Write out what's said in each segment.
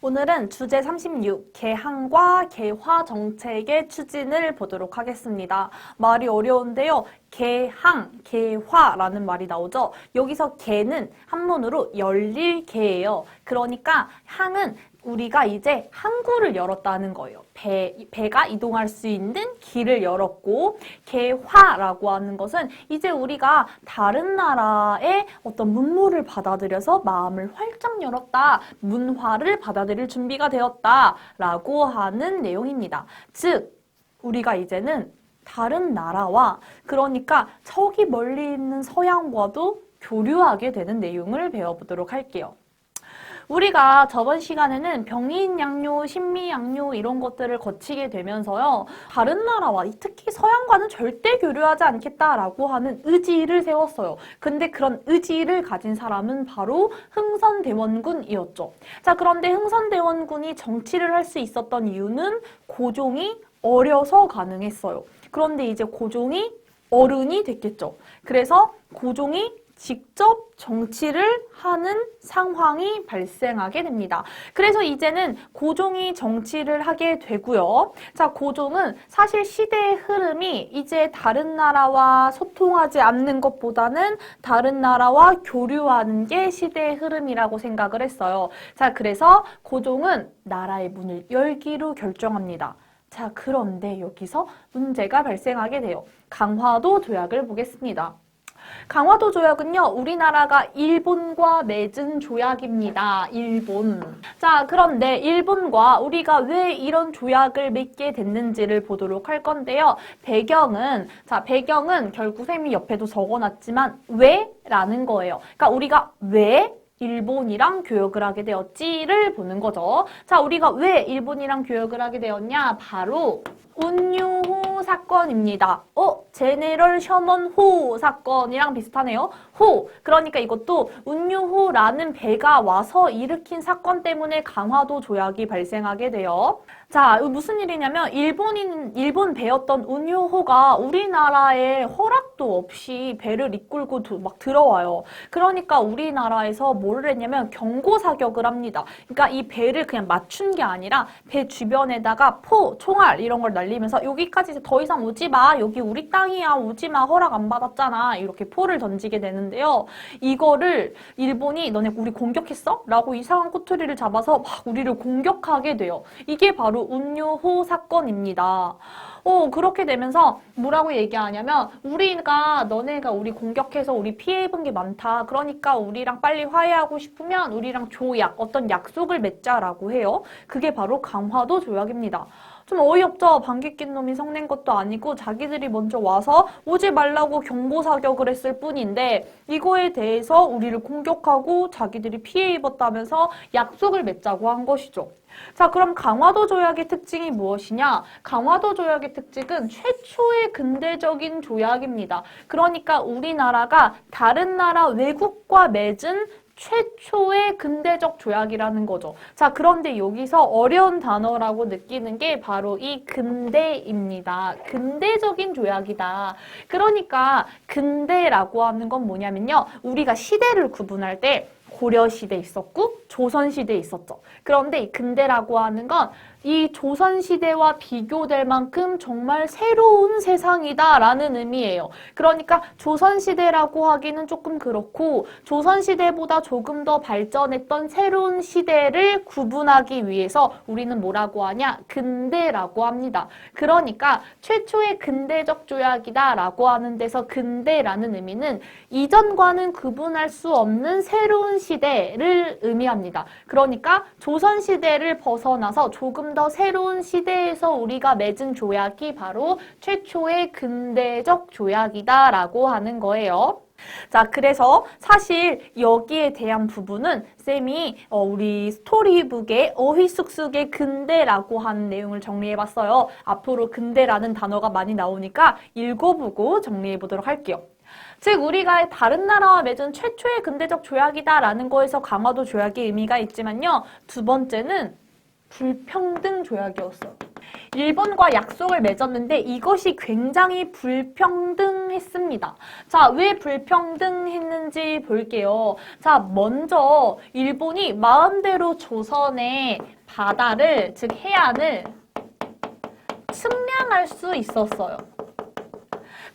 오늘은 주제 36, 개항과 개화 정책의 추진을 보도록 하겠습니다. 말이 어려운데요. 개항, 개화라는 말이 나오죠. 여기서 개는 한문으로 열릴 개예요. 그러니까 항은 우리가 이제 항구를 열었다는 거예요. 배, 배가 이동할 수 있는 길을 열었고, 개화라고 하는 것은 이제 우리가 다른 나라의 어떤 문물을 받아들여서 마음을 활짝 열었다. 문화를 받아들일 준비가 되었다. 라고 하는 내용입니다. 즉, 우리가 이제는 다른 나라와 그러니까 저기 멀리 있는 서양과도 교류하게 되는 내용을 배워보도록 할게요. 우리가 저번 시간에는 병인 양요, 신미 양요 이런 것들을 거치게 되면서요. 다른 나라와 특히 서양과는 절대 교류하지 않겠다라고 하는 의지를 세웠어요. 근데 그런 의지를 가진 사람은 바로 흥선대원군이었죠. 자, 그런데 흥선대원군이 정치를 할 수 있었던 이유는 고종이 어려서 가능했어요. 그런데 이제 고종이 어른이 됐겠죠. 그래서 고종이 직접 정치를 하는 상황이 발생하게 됩니다. 그래서 이제는 고종이 정치를 하게 되고요. 자, 고종은 사실 시대의 흐름이 이제 다른 나라와 소통하지 않는 것보다는 다른 나라와 교류하는 게 시대의 흐름이라고 생각을 했어요. 자, 그래서 고종은 나라의 문을 열기로 결정합니다. 자, 그런데 여기서 문제가 발생하게 돼요. 강화도 조약을 보겠습니다. 강화도 조약은요, 우리나라가 일본과 맺은 조약입니다. 일본. 자, 그런데 일본과 우리가 왜 이런 조약을 맺게 됐는지를 보도록 할 건데요. 배경은, 자, 배경은 결국 쌤이 옆에도 적어 놨지만, 왜? 라는 거예요. 그러니까 우리가 왜? 일본이랑 교역을 하게 되었지를 보는 거죠. 자, 우리가 왜 일본이랑 교역을 하게 되었냐? 바로 운유호 사건입니다. 어? 제네럴 셔먼 호 사건이랑 비슷하네요. 호. 그러니까 이것도 운유호라는 배가 와서 일으킨 사건 때문에 강화도 조약이 발생하게 돼요. 자, 무슨 일이냐면 일본인 일본 배였던 운유호가 우리나라에 허락 도 없이 배를 이끌고 두- 막 들어와요. 그러니까 우리나라에서 뭘 했냐면 경고 사격을 합니다. 그러니까 이 배를 그냥 맞춘 게 아니라 배 주변에다가 포, 총알 이런 걸 날리면서 여기까지 더 이상 오지 마. 여기 우리 땅이야. 오지 마. 허락 안 받았잖아. 이렇게 포를 던지게 되는데요. 이거를 일본이 너네 우리 공격했어? 라고 이상한 꼬투리를 잡아서 막 우리를 공격하게 돼요. 이게 바로 운유호 사건입니다. 어, 그렇게 되면서 뭐라고 얘기하냐면 우리가 너네가 우리 공격해서 우리 피해 입은 게 많다. 그러니까 우리랑 빨리 화해하고 싶으면 우리랑 조약, 어떤 약속을 맺자라고 해요. 그게 바로 강화도 조약입니다. 좀 어이없죠. 방귀 낀 놈이 성낸 것도 아니고 자기들이 먼저 와서 오지 말라고 경고 사격을 했을 뿐인데 이거에 대해서 우리를 공격하고 자기들이 피해 입었다면서 약속을 맺자고 한 것이죠. 자, 그럼 강화도 조약의 특징이 무엇이냐? 강화도 조약의 특징은 최초의 근대적인 조약입니다. 그러니까 우리나라가 다른 나라 외국과 맺은 최초의 근대적 조약이라는 거죠. 자, 그런데 여기서 어려운 단어라고 느끼는 게 바로 이 근대입니다. 근대적인 조약이다. 그러니까 근대라고 하는 건 뭐냐면요. 우리가 시대를 구분할 때 고려 시대 있었고 조선 시대 있었죠. 그런데 이 근대라고 하는 건 이 조선 시대와 비교될 만큼 정말 새로운 세상이다라는 의미예요. 그러니까 조선 시대라고 하기는 조금 그렇고 조선 시대보다 조금 더 발전했던 새로운 시대를 구분하기 위해서 우리는 뭐라고 하냐? 근대라고 합니다. 그러니까 최초의 근대적 조약이다라고 하는 데서 근대라는 의미는 이전과는 구분할 수 없는 새로운 시대를 의미합니다. 그러니까 조선 시대를 벗어나서 조금 더 새로운 시대에서 우리가 맺은 조약이 바로 최초의 근대적 조약이다라고 하는 거예요. 자, 그래서 사실 여기에 대한 부분은 쌤이 어, 우리 스토리북에 어휘숙숙의 근대라고 하는 내용을 정리해봤어요. 앞으로 근대라는 단어가 많이 나오니까 읽어보고 정리해보도록 할게요. 즉 우리가 다른 나라와 맺은 최초의 근대적 조약이다라는 거에서 강화도 조약의 의미가 있지만요. 두 번째는 불평등 조약이었어요. 일본과 약속을 맺었는데 이것이 굉장히 불평등했습니다. 자, 왜 불평등했는지 볼게요. 자, 먼저 일본이 마음대로 조선의 바다를, 즉 해안을 측량할 수 있었어요.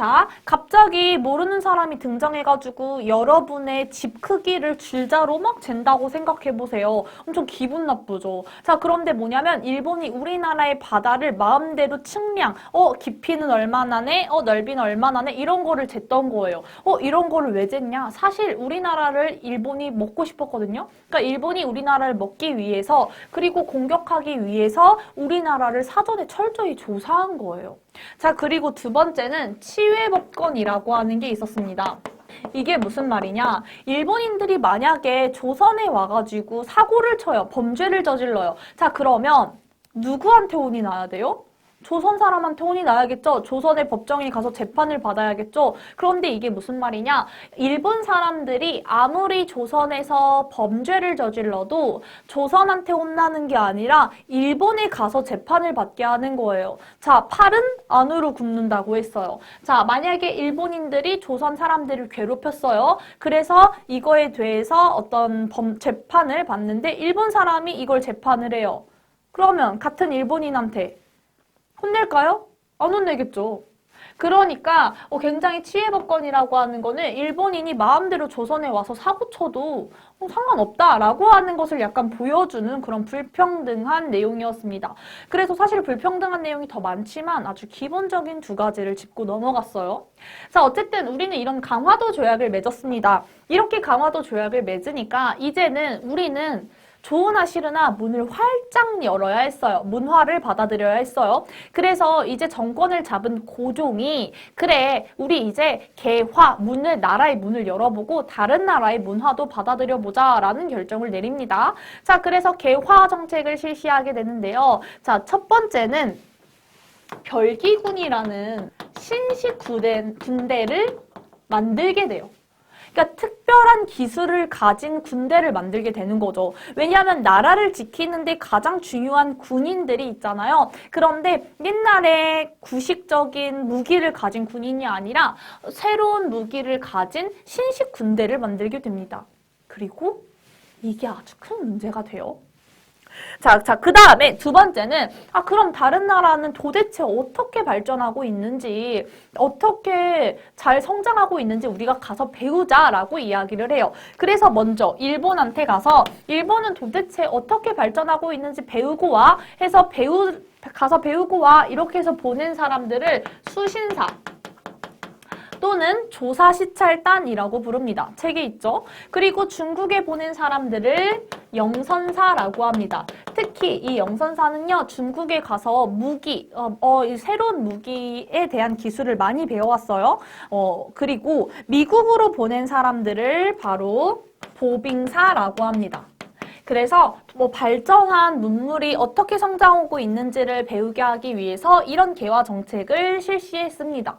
자, 갑자기 모르는 사람이 등장해가지고 여러분의 집 크기를 줄자로 막 잰다고 생각해보세요. 엄청 기분 나쁘죠. 자, 그런데 뭐냐면 일본이 우리나라의 바다를 마음대로 측량, 어, 깊이는 얼마나네, 어, 넓이는 얼마나네, 이런 거를 쟀던 거예요. 어, 이런 거를 왜 쟀냐? 사실 우리나라를 일본이 먹고 싶었거든요. 그러니까 일본이 우리나라를 먹기 위해서, 그리고 공격하기 위해서 우리나라를 사전에 철저히 조사한 거예요. 자, 그리고 두 번째는 치외법권이라고 하는 게 있었습니다. 이게 무슨 말이냐? 일본인들이 만약에 조선에 와가지고 사고를 쳐요. 범죄를 저질러요. 자, 그러면 누구한테 혼이 나야 돼요? 조선 사람한테 혼이 나야겠죠. 조선의 법정에 가서 재판을 받아야겠죠. 그런데 이게 무슨 말이냐? 일본 사람들이 아무리 조선에서 범죄를 저질러도 조선한테 혼나는 게 아니라 일본에 가서 재판을 받게 하는 거예요. 자, 팔은 안으로 굽는다고 했어요. 자, 만약에 일본인들이 조선 사람들을 괴롭혔어요. 그래서 이거에 대해서 어떤 범, 재판을 받는데 일본 사람이 이걸 재판을 해요. 그러면 같은 일본인한테 혼낼까요? 안 혼내겠죠. 그러니까 어, 굉장히 치해법권이라고 하는 거는 일본인이 마음대로 조선에 와서 사고 쳐도 어, 상관없다라고 하는 것을 약간 보여주는 그런 불평등한 내용이었습니다. 그래서 사실 불평등한 내용이 더 많지만 아주 기본적인 두 가지를 짚고 넘어갔어요. 자, 어쨌든 우리는 이런 강화도 조약을 맺었습니다. 이렇게 강화도 조약을 맺으니까 이제는 우리는 좋으나 싫으나 문을 활짝 열어야 했어요. 문화를 받아들여야 했어요. 그래서 이제 정권을 잡은 고종이 그래 우리 이제 개화 문을 나라의 문을 열어보고 다른 나라의 문화도 받아들여 보자라는 결정을 내립니다. 자 그래서 개화 정책을 실시하게 되는데요. 자 첫 번째는 별기군이라는 신식 군대, 군대를 만들게 돼요. 그러니까 특별한 기술을 가진 군대를 만들게 되는 거죠. 왜냐하면 나라를 지키는데 가장 중요한 군인들이 있잖아요. 그런데 옛날에 구식적인 무기를 가진 군인이 아니라 새로운 무기를 가진 신식 군대를 만들게 됩니다. 그리고 이게 아주 큰 문제가 돼요. 자, 자, 그 다음에 두 번째는, 아, 그럼 다른 나라는 도대체 어떻게 발전하고 있는지, 어떻게 잘 성장하고 있는지 우리가 가서 배우자라고 이야기를 해요. 그래서 먼저 일본한테 가서, 일본은 도대체 어떻게 발전하고 있는지 배우고 와 해서 배우, 가서 배우고 와 이렇게 해서 보낸 사람들을 수신사, 또는 조사 시찰단이라고 부릅니다. 책에 있죠. 그리고 중국에 보낸 사람들을 영선사라고 합니다. 특히 이 영선사는요, 중국에 가서 무기, 어, 어, 이 새로운 무기에 대한 기술을 많이 배워왔어요. 어, 그리고 미국으로 보낸 사람들을 바로 보빙사라고 합니다. 그래서 뭐 발전한 문물이 어떻게 성장하고 있는지를 배우게 하기 위해서 이런 개화 정책을 실시했습니다.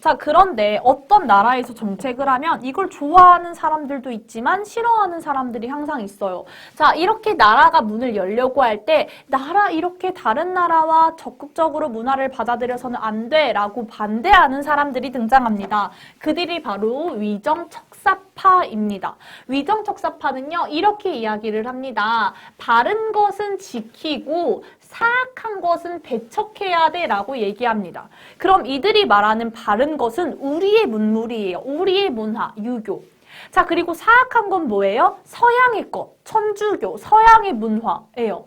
자, 그런데 어떤 나라에서 정책을 하면 이걸 좋아하는 사람들도 있지만 싫어하는 사람들이 항상 있어요. 자, 이렇게 나라가 문을 열려고 할 때 나라 이렇게 다른 나라와 적극적으로 문화를 받아들여서는 안 돼라고 반대하는 사람들이 등장합니다. 그들이 바로 위정 척사파입니다. 위정 척사파는요, 이렇게 이야기를 합니다. 바른 것은 지키고 사악한 것은 배척해야 돼 라고 얘기합니다. 그럼 이들이 말하는 바른 것은 우리의 문물이에요. 우리의 문화, 유교. 자, 그리고 사악한 건 뭐예요? 서양의 것, 천주교, 서양의 문화예요.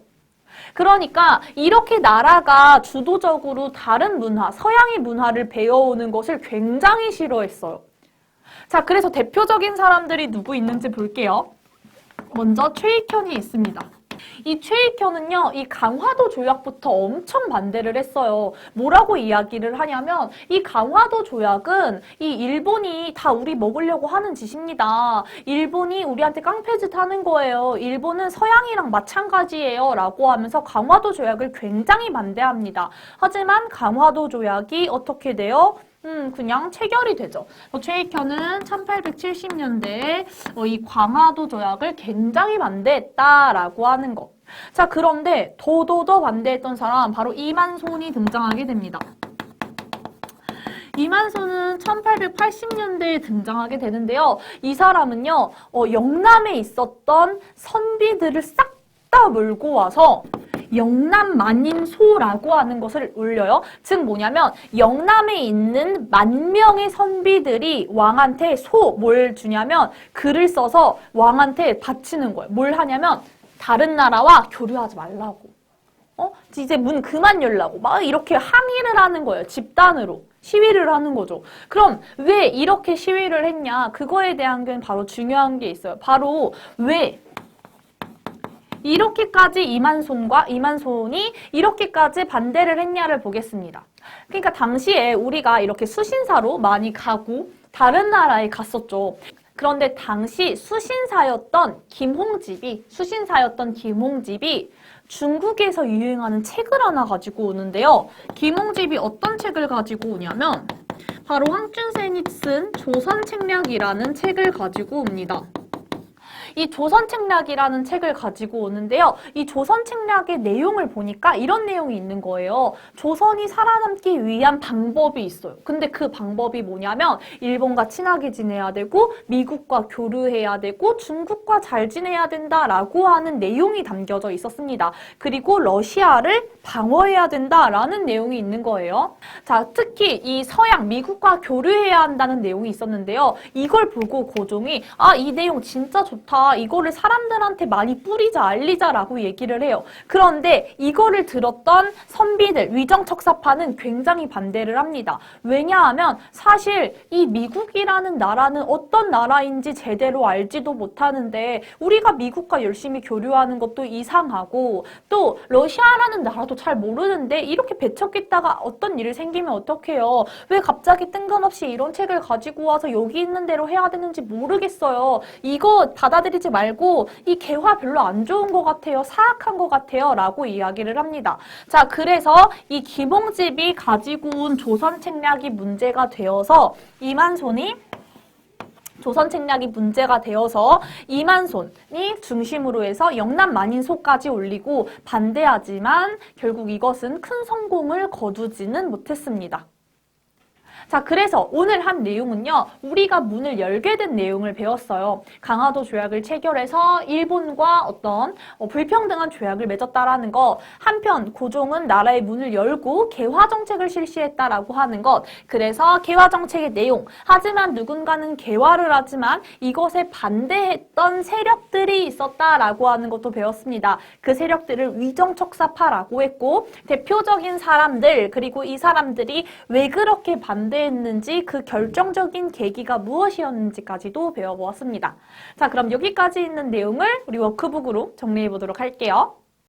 그러니까 이렇게 나라가 주도적으로 다른 문화, 서양의 문화를 배워오는 것을 굉장히 싫어했어요. 자, 그래서 대표적인 사람들이 누구 있는지 볼게요. 먼저 최익현이 있습니다. 이 최익현은요, 이 강화도 조약부터 엄청 반대를 했어요. 뭐라고 이야기를 하냐면, 이 강화도 조약은 이 일본이 다 우리 먹으려고 하는 짓입니다. 일본이 우리한테 깡패짓 하는 거예요. 일본은 서양이랑 마찬가지예요. 라고 하면서 강화도 조약을 굉장히 반대합니다. 하지만 강화도 조약이 어떻게 돼요? 음, 그냥 체결이 되죠. 어, 최익현은 1870년대에 어, 이 광화도 조약을 굉장히 반대했다라고 하는 것. 자, 그런데 더더더 반대했던 사람 바로 이만손이 등장하게 됩니다. 이만손은 1880년대에 등장하게 되는데요. 이 사람은요, 어, 영남에 있었던 선비들을 싹 다 몰고 와서 영남 만인소라고 하는 것을 올려요. 즉 뭐냐면 영남에 있는 만 명의 선비들이 왕한테 소 뭘 주냐면 글을 써서 왕한테 바치는 거예요. 뭘 하냐면 다른 나라와 교류하지 말라고. 어? 이제 문 그만 열라고 막 이렇게 항의를 하는 거예요. 집단으로. 시위를 하는 거죠. 그럼 왜 이렇게 시위를 했냐? 그거에 대한 게 바로 중요한 게 있어요. 바로 왜 이렇게까지 이만손과 이만손이 이렇게까지 반대를 했냐를 보겠습니다. 그러니까 당시에 우리가 이렇게 수신사로 많이 가고 다른 나라에 갔었죠. 그런데 당시 수신사였던 김홍집이 수신사였던 김홍집이 중국에서 유행하는 책을 하나 가지고 오는데요. 김홍집이 어떤 책을 가지고 오냐면 바로 황춘센이 쓴 조선책략이라는 책을 가지고 옵니다. 이 조선 책략이라는 책을 가지고 오는데요. 이 조선 책략의 내용을 보니까 이런 내용이 있는 거예요. 조선이 살아남기 위한 방법이 있어요. 근데 그 방법이 뭐냐면 일본과 친하게 지내야 되고 미국과 교류해야 되고 중국과 잘 지내야 된다라고 하는 내용이 담겨져 있었습니다. 그리고 러시아를 방어해야 된다라는 내용이 있는 거예요. 자, 특히 이 서양 미국과 교류해야 한다는 내용이 있었는데요. 이걸 보고 고종이 아, 이 내용 진짜 좋다. 이거를 사람들한테 많이 뿌리자, 알리자라고 얘기를 해요. 그런데 이거를 들었던 선비들, 위정척사파는 굉장히 반대를 합니다. 왜냐하면 사실 이 미국이라는 나라는 어떤 나라인지 제대로 알지도 못하는데 우리가 미국과 열심히 교류하는 것도 이상하고 또 러시아라는 나라도 잘 모르는데 이렇게 배척했다가 어떤 일이 생기면 어떡해요? 왜 갑자기 뜬금없이 이런 책을 가지고 와서 여기 있는 대로 해야 되는지 모르겠어요. 이거 받아들이 지 말고 이 개화 별로 안 좋은 것 같아요. 사악한 것 같아요. 라고 이야기를 합니다. 자, 그래서 이 김홍집이 가지고 온 조선 책략이 문제가 되어서 이만손이 조선 책략이 문제가 되어서 이만손이 중심으로 해서 영남 만인소까지 올리고 반대하지만 결국 이것은 큰 성공을 거두지는 못했습니다. 자, 그래서 오늘 한 내용은요, 우리가 문을 열게 된 내용을 배웠어요. 강화도 조약을 체결해서 일본과 어떤 어, 불평등한 조약을 맺었다라는 것. 한편 고종은 나라의 문을 열고 개화 정책을 실시했다라고 하는 것. 그래서 개화 정책의 내용. 하지만 누군가는 개화를 하지만 이것에 반대했던 세력들이 있었다라고 하는 것도 배웠습니다. 그 세력들을 위정척사파라고 했고 대표적인 사람들 그리고 이 사람들이 왜 그렇게 반대 했는지 그 결정적인 계기가 무엇이었는지까지도 배워보았습니다. 자, 그럼 여기까지 있는 내용을 우리 워크북으로 정리해 보도록 할게요.